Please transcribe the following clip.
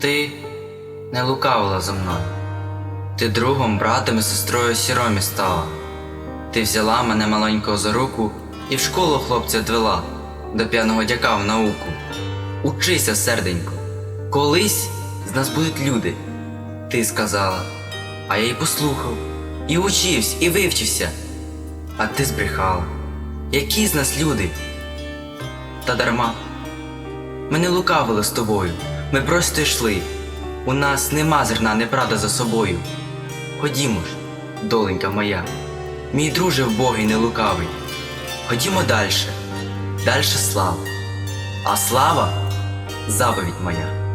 Ти не лукавила за мною. Ти другом, братом і сестрою сіромі стала. Ти взяла мене маленького за руку і в школу хлопця відвела до п'яного дяка в науку. Учися, серденько, колись з нас будуть люди. Ти сказала, а я й послухав, і учився, і вивчився. А ти збрехала. Які з нас люди? Та дарма. Ми не лукавили з тобою, ми просто йшли. У нас нема зерна неправда за собою. Ходімо ж, доленька моя, мій друже вбогий не лукавий. Ходімо дальше, дальше слава. А слава заповідь моя.